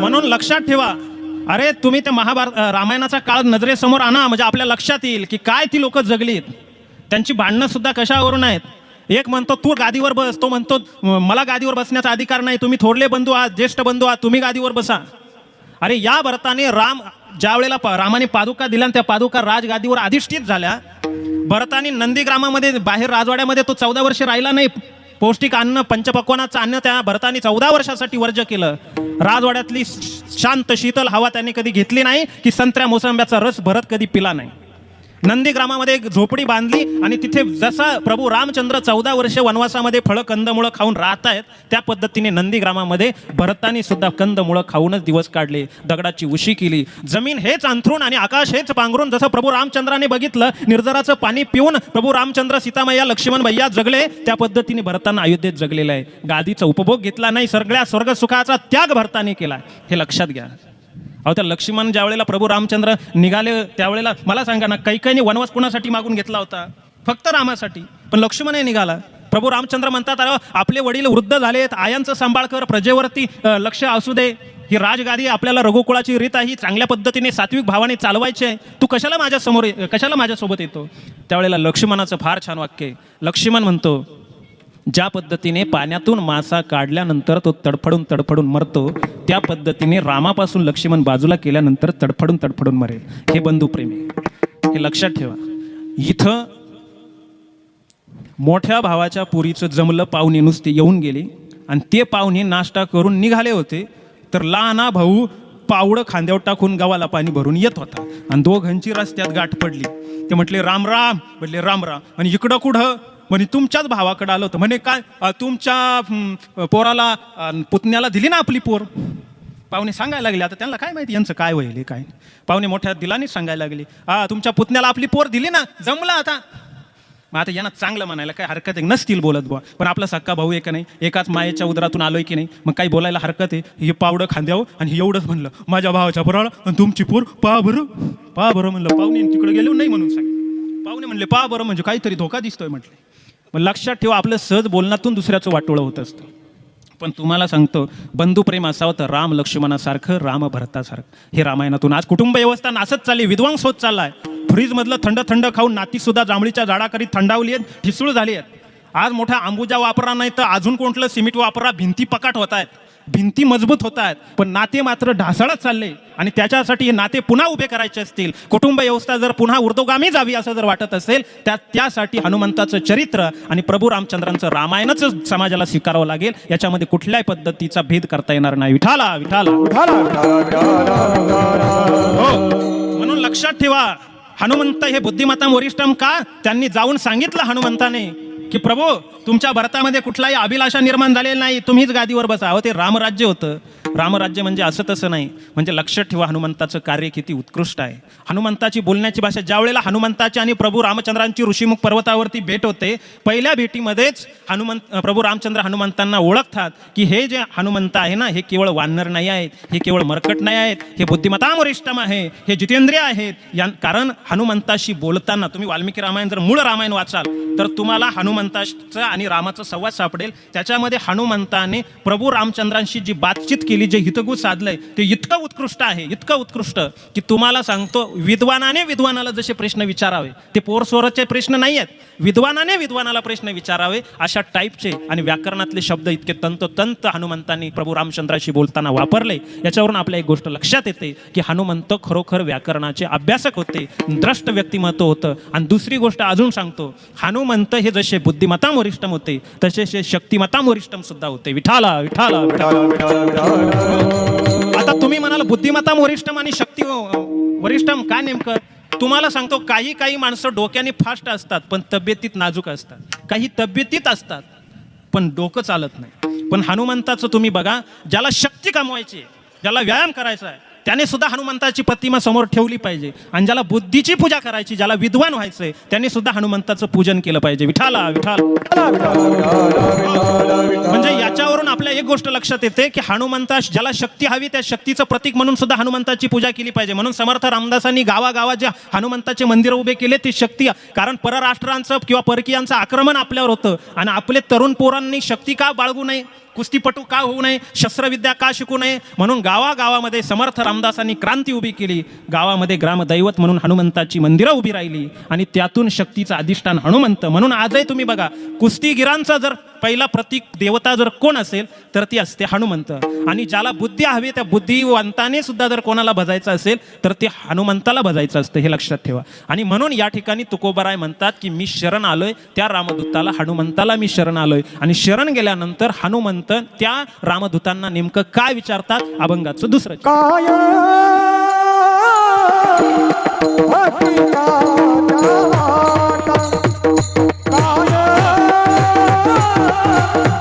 म्हणून लक्षात ठेवा. अरे तुम्ही ते महाभारत रामायणाचा काळ नजरेसमोर आणा म्हणजे आपल्या लक्षात येईल की काय ती लोक जगलीत. त्यांची भांडणं सुद्धा कशावरून आहेत? एक म्हणतो तू गादीवर बस. तो म्हणतो मला गादीवर बसण्याचा अधिकार नाही. तुम्ही थोरले बंधू आहात ज्येष्ठ बंधू आहात. तुम्ही गादीवर बसा. अरे या भरताने राम ज्या वेळेला प- रामाने पादुका दिल्या आणि त्या पादुका राजगादीवर अधिष्ठित झाल्या भरताने नंदीग्रामामध्ये बाहेर राजवाड्यामध्ये तो चौदा वर्ष राहिला नाही. पौष्टिक अन्न पंचपक्वानाचं अन्न त्या भरताने चौदा वर्षासाठी वर्ज केलं. राजवाड्यातली शांत शीतल हवा त्यांनी कधी घेतली नाही की संत्र्या मोसंब्याचा रस भरत कधी पिला नाही. नंदीग्रामामध्ये एक झोपडी बांधली आणि तिथे जसा प्रभू रामचंद्र चौदा वर्ष वनवासामध्ये फळं कंदमुळं खाऊन राहत आहेत त्या पद्धतीने नंदीग्रामामध्ये भरतानी सुद्धा कंदमुळं खाऊनच दिवस काढले दगडाची उशी केली. जमीन हेच अंथरून आणि आकाश हेच पांघरून जसं प्रभू रामचंद्राने बघितलं निर्जराचं पाणी पिऊन प्रभू रामचंद्र सीतामय्या लक्ष्मण भैया जगले त्या पद्धतीने भरताना अयोध्येत जगलेलं आहे. गादीचा उपभोग घेतला नाही सगळ्या स्वर्ग सुखाचा त्याग भरताने केला हे लक्षात घ्या. अहो त्या लक्ष्मण ज्या वेळेला प्रभू रामचंद्र निघाले त्यावेळेला मला सांगा ना काही काही वनवास कोणासाठी मागून घेतला होता? फक्त रामासाठी. पण लक्ष्मणही निघाला. प्रभू रामचंद्र म्हणतात अरे आपले वडील वृद्ध झालेत आयांचं सांभाळ कर प्रजेवरती लक्ष असू दे. ही राजगादी आपल्याला रघुकुळाची रीत आहे ही चांगल्या पद्धतीने सात्विक भावाने चालवायची आहे. तू कशाला माझ्यासमोर कशाला माझ्यासोबत येतो? त्यावेळेला लक्ष्मणाचं फार छान वाक्य आहे. लक्ष्मण म्हणतो ज्या पद्धतीने पाण्यातून मासा काढल्यानंतर तो तडफडून तडफडून मरतो त्या पद्धतीने रामापासून लक्ष्मण बाजूला केल्यानंतर तडफडून तडफडून मरेल. हे बंधुप्रेमी हे लक्षात ठेवा. इथं मोठ्या भावाच्या पुरीचं जमलं पाहुणे नुसते येऊन गेले आणि ते पाहुणे नाश्ता करून निघाले होते तर लहाना भाऊ पावडं खांद्यावर टाकून गावाला पाणी भरून येत होता आणि दोघांची रस्त्यात गाठ पडली. ते म्हटले राम राम. म्हटले राम राम. आणि इकडं कुठं? म्हणे तुमच्याच भावाकडे आलं होतं. म्हणे काय? तुमच्या पोराला पुतण्याला दिली ना आपली पोर? पाहुणे सांगायला लागले आता त्यांना काय माहिती यांचं काय होईल काय? पाहुणे मोठ्या दिलानेच सांगायला लागले हा तुमच्या पुतण्याला आपली पोर दिली ना जमलं आता. मग आता यांना चांगलं म्हणायला काय हरकत आहे? नसतील बोलत बुवा. पण आपला सक्का भाऊ आहे का नाही? एकाच मायेच्या उदरातून आलोय की नाही? मग काही बोलायला हरकत आहे? हे पावडं खांद्यावं आणि हे एवढंच म्हणलं माझ्या भावाच्या पोराला आणि तुमची पोर पहा बरं पहा बरं म्हणलं. पाहुणे तिकडे गेलो नाही म्हणून सांग पाहुणे म्हणले पहा बरं म्हणजे काहीतरी धोका दिसतोय म्हटले. मग लक्षात ठेवा आपलं सहज बोलण्यातून दुसऱ्याचं वाटोळं होत असतं. पण तुम्हाला सांगतो बंधुप्रेम असावं तर राम लक्ष्मणासारखं राम भरतासारखं. हे रामायणातून आज कुटुंब व्यवस्था नासत चालली विध्वंस होत चाललाय. फ्रीजमधलं थंड थंड खाऊन नातीसुद्धा जांभळीच्या झाडाकरी थंडावली आहेत ठिसूळ झाली आहेत. आज मोठ्या आंबुजा वापरा नाही तर अजून कोणतं सिमेंट वापरा भिंती पकाट होत आहेत. भिंती मजबूत होत आहेत पण नाते मात्र ढासळत चालले आणि त्याच्यासाठी हे नाते पुन्हा उभे करायचे असतील. कुटुंब व्यवस्था जर पुन्हा उर्दोगामी जावी असं जर वाटत असेल त्या त्यासाठी हनुमंताचं चरित्र आणि प्रभू रामचंद्रांचं रामायणच समाजाला स्वीकारावं लागेल. याच्यामध्ये कुठल्याही पद्धतीचा भेद करता येणार नाही. विठाला विठाला. हो म्हणून लक्षात ठेवा हनुमंत हे बुद्धिमत्ता वरिष्ठम का? त्यांनी जाऊन सांगितलं हनुमंताने. की प्रभू तुमच्या भरतामध्ये कुठलाही अभिलाषा निर्माण झालेला नाही तुम्हीच गादीवर बसा. हो ते रामराज्य होतं. रामराज्य म्हणजे असं तसं नाही. म्हणजे लक्षात ठेवा हनुमंताचं कार्य किती उत्कृष्ट आहे. हनुमंताची बोलण्याची भाषा ज्या वेळेला हनुमंताची आणि प्रभू रामचंद्रांची ऋषीमुख पर्वतावरती भेट होते पहिल्या भेटीमध्येच हनुमंत प्रभू रामचंद्र हनुमंतांना ओळखतात की हे जे हनुमंत आहे ना हे केवळ वानर नाही आहेत हे केवळ मरकट नाही आहेत हे बुद्धिमत्ता आहे हे जितेंद्रिय आहेत. या कारण हनुमंताशी बोलताना तुम्ही वाल्मिकी रामायण जर मूळ रामायण वाचाल तर तुम्हाला हनुमंताचा आणि रामाचा संवाद सापडेल. त्याच्यामध्ये हनुमंताने प्रभू रामचंद्रांशी जी बातचीत केली जे हितगुज साधलंय ते इतकं उत्कृष्ट आहे इतकं उत्कृष्ट की तुम्हाला सांगतो विद्वानाने विद्वानाला जसे प्रश्न विचारावे ते पोरसोरचे प्रश्न नाही आहेत विद्वानाने विद्वानाला प्रश्न विचारावे अशा टाईपचे आणि व्याकरणातले शब्द इतके तंतोतंत हनुमंतांनी प्रभू रामचंद्राशी बोलताना वापरले. याच्यावरून आपल्या एक गोष्ट लक्षात येते की हनुमंत खरोखर व्याकरणाचे अभ्यासक होते द्रष्ट व्यक्तिमत्व होतं. आणि दुसरी गोष्ट अजून सांगतो हनुमंत हे जसे बुद्धिमत्ता वरिष्ठम होते तसेच शक्तिमतां शक्तिमत्ता वरिष्ठम सुद्धा होते. विठाला विठाला आता तुम्ही म्हणाल बुद्धिमत्ता वरिष्ठम आणि शक्ती वरिष्ठम काय नेमकं? तुम्हाला सांगतो काही काही माणसं डोक्याने फास्ट असतात पण तब्येतीत नाजूक असतात. काही तब्येतीत असतात पण डोकं चालत नाही. पण हनुमंताचं तुम्ही बघा ज्याला शक्ती कमवायची आहे, ज्याला व्यायाम करायचा आहे त्याने सुद्धा हनुमंताची प्रतिमा समोर ठेवली पाहिजे. आणि ज्याला बुद्धीची पूजा करायची ज्याला विद्वान व्हायचंय त्यांनी सुद्धा हनुमंताचं पूजन केलं पाहिजे. विठाला विठाल म्हणजे याच्यावरून आपल्या एक गोष्ट लक्षात येते की हनुमंता ज्याला शक्ती हवी त्या शक्तीचं प्रतीक म्हणून सुद्धा हनुमंताची पूजा केली पाहिजे. म्हणून समर्थ रामदासांनी गावागावात जे हनुमंताचे मंदिर उभे केले ती शक्ती कारण परराष्ट्रांचं किंवा परकीयांचं आक्रमण आपल्यावर होतं. आणि आपले तरुण पोरांनी शक्ती का बाळगू नये? कुस्तीपटू का होऊ नये? शस्त्रविद्या का शिकू नये? म्हणून गावागावामध्ये समर्थ रामदासांनी क्रांती उभी केली. गावामध्ये ग्रामदैवत म्हणून हनुमंताची मंदिरं उभी राहिली. आणि त्यातून शक्तीचं अधिष्ठान हनुमंत म्हणून आजही तुम्ही बघा. कुस्तीगिरांचा जर पहिला प्रतीक देवता जर कोण असेल तर ती असते हनुमंत. आणि ज्याला बुद्धी हवी त्या बुद्धिवंताने सुद्धा जर कोणाला भजायचं असेल तर ते हनुमंताला भजायचं असतं हे लक्षात ठेवा. आणि म्हणून या ठिकाणी तुकोबराय म्हणतात की मी शरण आलोय त्या रामदूताला हनुमंताला मी शरण आलोय. आणि शरण गेल्यानंतर हनुमंत त्या रामदूतांना नेमकं काय विचारतात? अभंगाचं दुसरं काय. भक्तीचा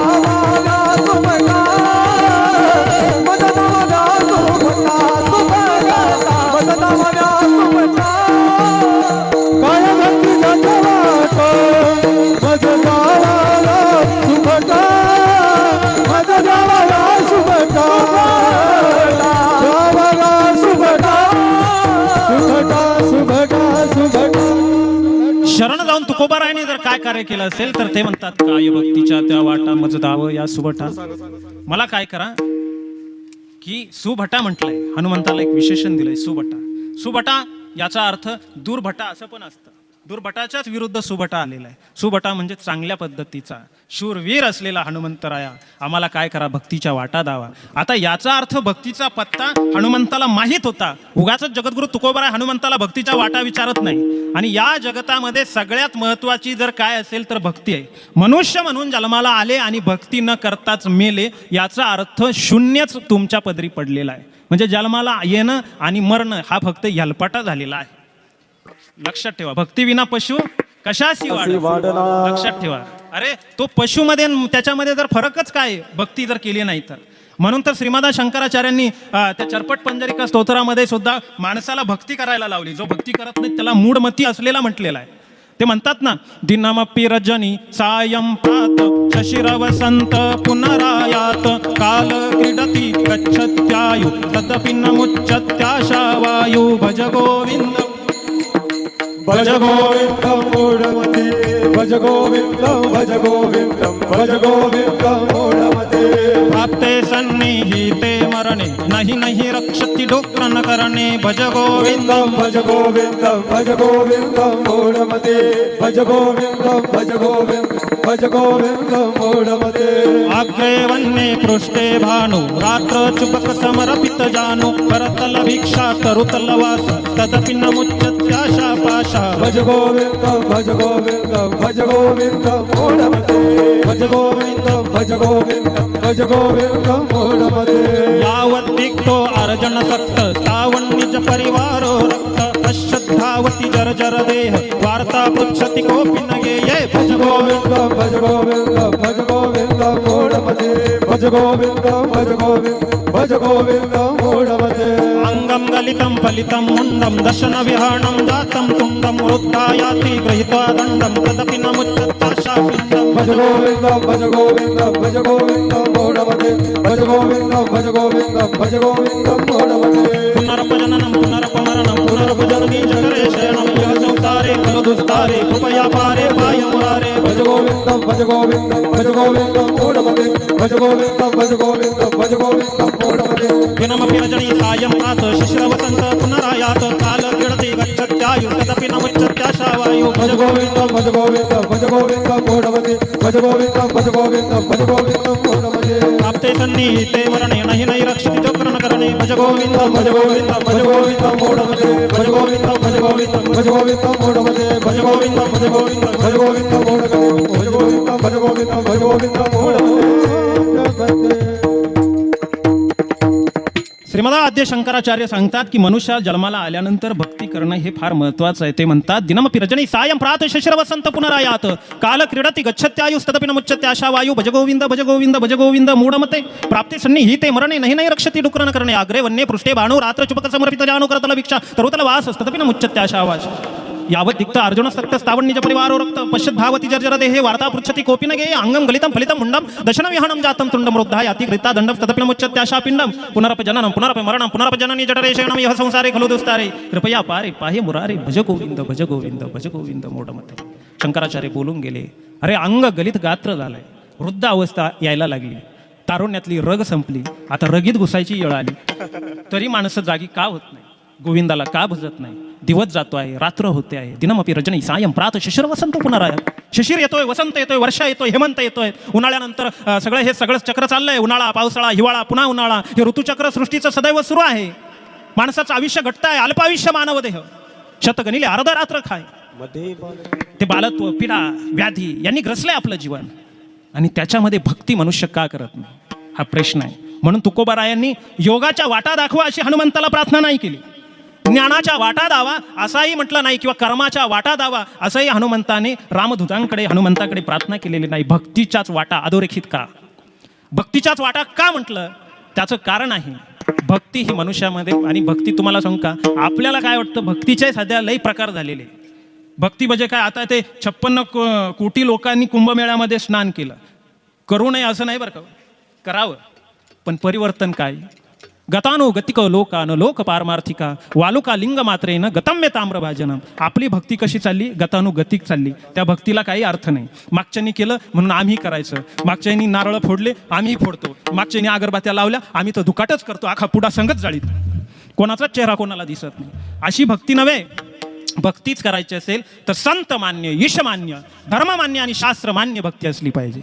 काय कार्य केलं असेल तर ते म्हणतात काय हो भक्तीच्या त्या वाटा मज दाव या सुभटा? मला काय करा की सुभटा म्हटलंय हनुमंताला एक विशेषण दिलंय सुभटा. सुभटा याचा अर्थ दुर्भटा असं पण असतं. दुर्भटाच्याच विरुद्ध सुभटा आलेला आहे. सुभटा म्हणजे चांगल्या पद्धतीचा. शूरवीर असलेला हनुमंतराया आम्हाला काय करा भक्तीच्या वाटा दावा. आता याचा अर्थ भक्तीचा पत्ता हनुमंताला माहीत होता. उगाच जगद्गुरु तुकोबराय हनुमंताला भक्तीच्या वाटा विचारत नाही. आणि या जगतामध्ये सगळ्यात महत्वाची जर काय असेल तर भक्ती आहे. मनुष्य म्हणून जन्माला आले आणि भक्ती न करताच मेले याचा अर्थ शून्यच तुमच्या पदरी पडलेला आहे. म्हणजे जन्माला येणं आणि मरणं हा फक्त यलपाटा झालेला आहे. लक्षात ठेवा. भक्तीविना पशु कशाशी वाढला लक्षात ठेवा. अरे तो पशुमध्ये त्याच्यामध्ये जर फरकच काय? भक्ती जर केली नाही तर. म्हणून तर श्रीमादा शंकराचार्यांनी त्या चरपट पंजरिका स्तोत्रामध्ये सुद्धा माणसाला भक्ती करायला लावली. जो भक्ती करत नाही त्याला मूढमती असलेला म्हटलेला आहे. ते म्हणतात ना दिनमपि रजनी सायं प्रात शशिर वसंत पुनरायात काल क्रीडती गच्छत्यायु तदपि न मुच्यत्याशा वायु भज गोविंद भज गोविन्दं मूढमते। भज गोविन्दं भज गोविन्दं भज गोविन्दं मूढमते। प्राप्ते सन्निहिते मरणे नहि नहि रक्षति डोक्रन करणे। भज गोविंद गोविन्दं भज गोविन्दं भज गोविन्दं मूढमते। भज गोविन्दं भज गोविन्दं भज गोविन्दं मूढमते। अग्रे वन्ये पृष्ठे भानु रात्र चुबक समर्पित जानु। करतल भिक्षा करुतल वास तदपि न मुच्यते। पाशा भज गोविंदम भज गोविंदम भज गोविंदम मूढमते भज गोविंदम भज गोविंदम भज गोविंदम मूढमते यावत् दिक्तो अर्जन सक्त तावन् निज परिवारो रक्त पश्यद्धावति जर जर देह वार्ता पृच्छति कोऽपि न गेये भज गोविंदम भज गोविंदम भज गोविंदम मूढमते भज गोविंदम भज गोविंदम भज गोविंदम मूढमते अङ्गं गलितं फलितं मुण्डं दशन विहरणं जातं तुण्डं वृद्धा याति गृहीत्वा दण्डं तदपि न मुच्यत्याशा पिण्डम् भज गोविंदम भज गोविंदम भज गोविंदम मूढमते भज गोविंदम भज गोविंदम भज गोविंदम मूढमते पुनरपजननं पुनरपमरणं संसारे खलु दुस्तारे कृपया पारे पाय मुरारे भज गोविंदम भज गोविंदम भज गोविंदम मूढमते भज गोविंदम भज गोविंदम भज गोविंदम मूढमते दिनमपि रजनी सायं प्रातः शिशिरवसन्त पुनरायात काल क्रीडति गच्छत्यायु तदपि न मुच्यत्याशा वायु भज गोविंदम भज गोविंदम भज गोविंदम भज गोविंदम भज गोविंदम भज गोविंदम मूढमते प्राप्ते सन्निहिते मरणे नहि नहि रक्षति चक्रणकरणे भज गोविन्दं भज गोविंदम भज गोविंदम भज गोविंदम भज गोविंदम भज गोविंदम मूढमते भज गोविंद भज गोविंद भज गोविंदम मूढमते भज गोविंद भज गोविंद भज गोविंद मूढमते श्रीमदा आद्य शंकराचार्य सांगतात की मनुष्य जन्माला आल्यानंतर भक्ती करणं हे फार महत्वाचं आहे ते म्हणतात दिनमपि रजनी सायं प्रात शिशिर वसंत पुनरायात काल क्रीडती गच्छत्यायुस्तदपि न मुच्यते आशा वायू भज गोविंद भज गोविंद भज गोविंद मूढमते प्राप्ते सन्नी ही ते मरणे नाही नाही रक्षती डुकरण करणे आग्रे वन्ये पृष्ठे बाणू रात्र चुपक समर्पित जाणू करतल भिक्षा तरुतल वास तदपि न मुच्यते आशा वाश यावत दिक्त अर्जुन सक्त स्थावन निज परिवारो रक्त। पश्यत भावती जर्जर देहे वार्ता पृच्छति कोपि न गेय। अंगम गलितं फलितं मुण्डं। दशन विहणं जातं तुण्डं वृद्धा याति कृता दण्डं तदपि न मुच्यत्याशा पिण्डं पुनरप जननं पुनरप मरणं पुनरप जननी जठरे यः संसारे खलु दुस्तारे। कृपया पारे पाहे मुरारे। भज गोविंद भज गोविंद भज गोविंद मोठमते शंकराचार्य बोलून गेले अरे अंग गलित गात्र झालंय. वृद्ध अवस्था यायला लागली. तारुण्यातली रग संपली. आता रगीत घुसायची येळ आली. तरी माणसं जागी का होत नाही? गोविंदाला का भजत नाही? दिवस जातो आहे रात्र होते आहे. दिनमपी रजनी सायं प्रात शिशिर वसंत पुनराय शिशिर येतोय वसंत येतोय वर्षा येतोय हेमंत येतोय. उन्हाळ्यानंतर सगळं हे सगळं चक्र चाललंय. उन्हाळा पावसाळा हिवाळा पुन्हा उन्हाळा. हे ऋतुचक्र सृष्टीचं सदैव सुरू आहे. माणसाचं आयुष्य घटत आहे अल्पायुष्य मानवदेह शतगणिले अर्ध रात्र खाय. ते बालत्व पिढा व्याधी यांनी ग्रसलंय आपलं जीवन. आणि त्याच्यामध्ये भक्ती मनुष्य का करत नाही? हा प्रश्न आहे. म्हणून तुकोबारायांनी योगाच्या वाटा दाखवा अशी हनुमंताला प्रार्थना नाही केली. ज्ञानाच्या वाटा दावा असाही म्हटलं नाही किंवा कर्माच्या वाटा दावा असंही हनुमंताने रामदूतांकडे हनुमंताकडे प्रार्थना केलेली नाही. भक्तीच्याच वाटा अधोरेखित का भक्तीच्याच वाटा का म्हटलं? त्याचं कारण आहे. भक्ती ही मनुष्यामध्ये आणि भक्ती तुम्हाला सांगू का? आपल्याला काय वाटतं? भक्तीचे सध्या लई प्रकार झालेले. भक्ती म्हणजे काय? आता ते छप्पन्न कोटी लोकांनी कुंभमेळ्यामध्ये स्नान केलं. करू नये असं नाही बरं का? करावं. पण परिवर्तन काय? गतानो गतिक लोकान लोक पारमार्थिका वालुका लिंग मात्रेनं गतम्य ताम्रभाजनम आपली भक्ती कशी चालली? गतानुगतिक चालली. त्या भक्तीला काही अर्थ नाही. मागच्यानी केलं म्हणून आम्ही करायचं. मागच्यानी नारळ फोडले आम्ही फोडतो. मागच्यानी अगरबात्या लावल्या आम्ही तर दुकाटच करतो. आखा पुडा संगत जाळीत. कोणाचाच चेहरा कोणाला दिसत नाही. अशी भक्ती नव्हे. भक्तीच करायची असेल तर संत मान्य ईशमान्य धर्ममान्य आणि शास्त्रमान्य भक्ती असली पाहिजे.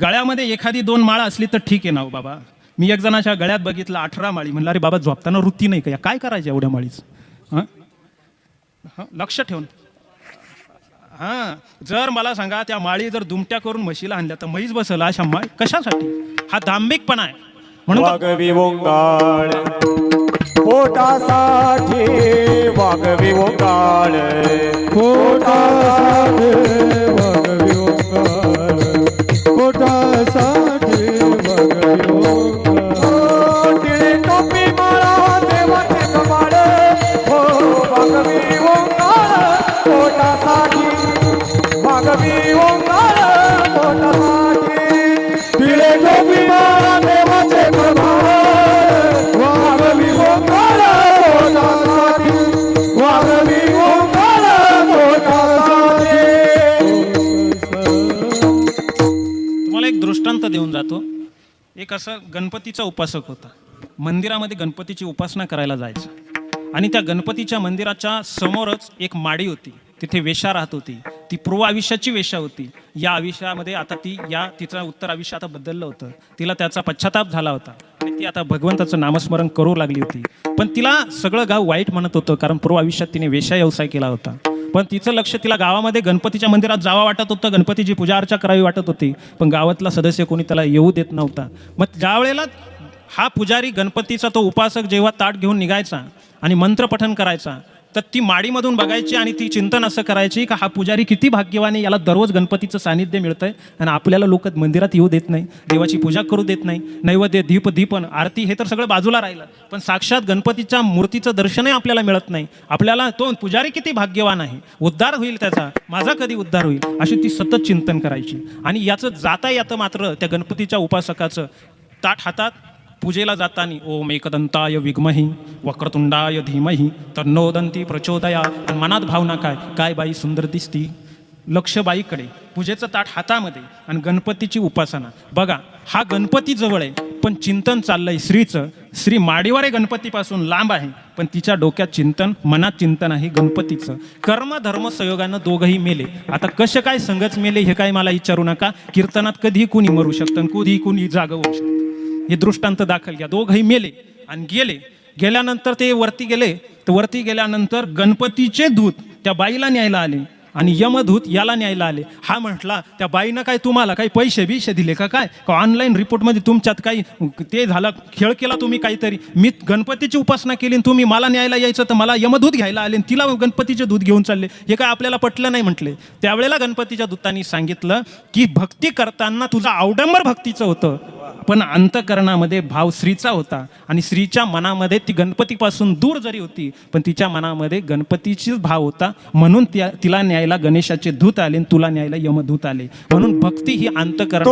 गळ्यामध्ये एखादी दोन माळा असली तर ठीक आहे ना हो बाबा. मी एक जणाच्या गळ्यात बघितलं अठरा माळी. म्हणलं अरे बाबा झोपताना वृत्ती नाही का? या काय करायचं एवढ्या माळीच? हां? हां लक्ष ठेवून हां जर मला सांगा त्या माळी जर दुमट्या करून म्हशीला आणल्या तर म्हैस बसल अशा माळी कशासाठी? हा दांभिकपणा आहे. म्हणून वागवी पोटासाठी वागवी पोटासाठी. पोटासाठी. देवाचे प्रभाव ओंकार पोटासाठी. ओंकार पोटासाठी. तुम्हाला एक दृष्टांत देऊन जातो. एक असं गणपतीचा उपासक होता. मंदिरामध्ये गणपतीची उपासना करायला जायचं. आणि त्या गणपतीच्या मंदिराच्या समोरच एक माडी होती. तिथे वेशा राहत होती. ती पूर्व आयुष्याची वेशा होती. या आयुष्यामध्ये आता ती या तिचं उत्तर आयुष्य आता बदललं होतं. तिला त्याचा पश्चाताप झाला होता. आणि ती आता भगवंताचं नामस्मरण करू लागली होती. पण तिला सगळं गाव वाईट म्हणत होतं कारण पूर्व आयुष्यात तिने वेशा व्यवसाय केला होता. पण तिचं लक्ष तिला गावामध्ये गणपतीच्या मंदिरात जावं वाटत होतं. गणपतीची पूजा अर्चा करावी वाटत होती. पण गावातला सदस्य कोणी त्याला येऊ देत नव्हता. मग ज्या वेळेला हा पुजारी गणपतीचा तो उपासक जेव्हा ताट घेऊन निघायचा आणि मंत्रपठन करायचा. तर ती माडीमधून बघायची आणि ती चिंतन असं करायची का हा पुजारी किती भाग्यवान आहे याला दररोज गणपतीचं सानिध्य मिळतंय आणि आपल्याला लोक मंदिरात येऊ देत नाही देवाची पूजा करू देत नाही नैवेद्य दीप दीपन आरती हे तर सगळं बाजूला राहिलं. पण साक्षात गणपतीच्या मूर्तीचं दर्शनही आपल्याला मिळत नाही. आपल्याला तो पुजारी किती भाग्यवान आहे? उद्धार होईल त्याचा. माझा कधी उद्धार होईल? अशी ती सतत चिंतन करायची. आणि याचं जाता येतं मात्र त्या गणपतीच्या उपासकाचं ताट हातात पूजेला जाताना ओम एकदंताय विग्मही वक्रतुंडाय धीमही तन्नोदंती प्रचोदया मनात भावना काय? काय बाई सुंदर दिसती? लक्ष बाईकडे पूजेचं ताट हातामध्ये आणि गणपतीची उपासना. बघा हा गणपती जवळ आहे पण चिंतन चाललंय श्रीचं. श्री माडीवारे गणपतीपासून लांब आहे पण तिच्या डोक्यात चिंतन मनात चिंतन आहे गणपतीचं. कर्म धर्म संयोगानं दोघंही मेले. आता कसे काय संगच मेले हे काय मला विचारू नका? कीर्तनात कधीही कुणी मरू शकतं आणि कधीही कुणी जागवू शकतं. हे दृष्टांत दाखल घ्या. दोघंही मेले आणि गेले. गेल्यानंतर ते वरती गेले. तर वरती गेल्यानंतर गणपतीचे दूत त्या बाईला न्यायला आले आणि यमधूत याला न्यायला आले. हा म्हटला त्या बाईनं काय तुम्हाला काही पैसे बिशे दिले का काय? का ऑनलाईन रिपोर्टमध्ये तुमच्यात काही ते झालं खेळ केला तुम्ही काहीतरी? मी गणपतीची उपासना केली तुम्ही मला न्यायला यायचं तर मला यमधूत घ्यायला आले तिला गणपतीचे दूध घेऊन चालले. हे काय आपल्याला पटलं नाही म्हटले. त्यावेळेला गणपतीच्या दूतांनी सांगितलं की भक्ती करताना तुझं अवडंबर भक्तीचं होतं. पण अंतकरणामध्ये भाव स्त्रीचा होता आणि स्त्रीच्या मनामध्ये ती गणपतीपासून दूर जरी होती पण तिच्या मनामध्ये गणपतीचीच भाव होता. म्हणून त्या तिला न्यायला गणेशाचे दूत आले आणि तुला न्यायला यमदूत आले. म्हणून भक्ती ही अंतकरण